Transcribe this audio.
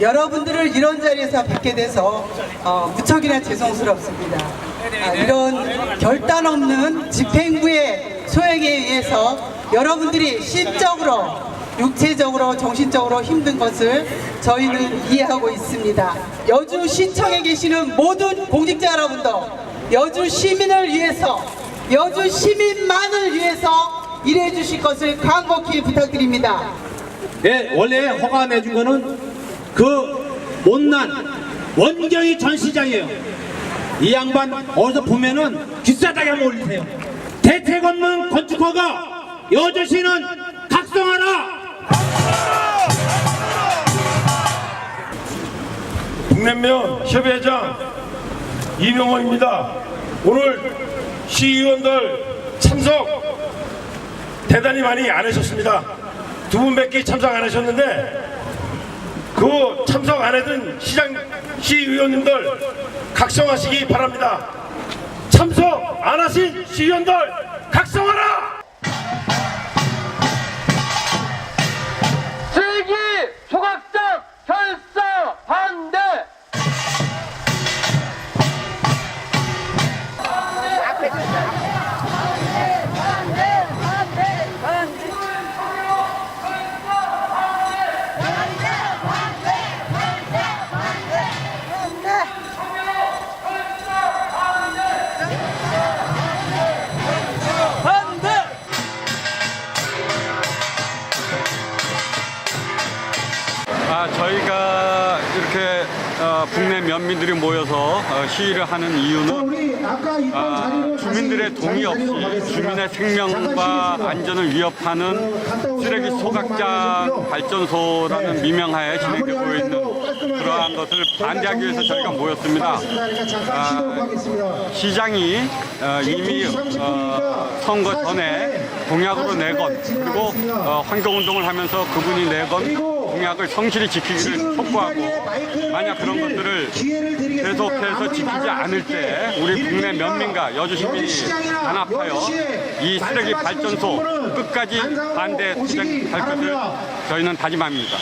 여러분들을 이런 자리에서 뵙게 돼서 어, 무척이나 죄송스럽습니다. 아, 이런 결단 없는 집행부의 소행에 의해서 여러분들이 심적으로 육체적으로 정신적으로 힘든 것을 저희는 이해하고 있습니다. 여주 시청에 계시는 모든 공직자 여러분도 여주 시민을 위해서 여주 시민만을 위해서 일해 주실 것을 간곡히 부탁드립니다. 예, 원래 허가 내준 거는 그 못난 원경이 전 시장이에요. 이 양반 어디서 보면은 비싸다게. 대책 없는 건축허가 여주시는 각성하라! 국냉면 협의회장 이명호입니다. 오늘 시의원들 참석 대단히 많이 안 하셨습니다. 두 분밖에 참석 안 하셨는데 그 참석 안 하던 시장 시의원님들 각성하시기 바랍니다. 참석 안 하신 시의원들 각성 아, 저희가 이렇게 어, 국내 면민들이 모여서 어, 시위를 하는 이유는 아, 주민들의 동의 없이 주민의 생명과 안전을 위협하는 쓰레기 소각장 발전소라는 미명하에 진행되고 있는 그러한 것을 반대하기 위해서 저희가 모였습니다. 아, 시장이 어, 이미 어, 선거 전에 공약으로 내건 그리고 어, 환경운동을 하면서 그분이 내건 공약을 성실히 지키기를 촉구하고 만약 그런 것들을 계속해서 지키지 않을 때 우리 국내 면민과 여주 시민이 단합하여 이 쓰레기 발전소 끝까지 반대 투쟁할 것을 저희는 다짐합니다.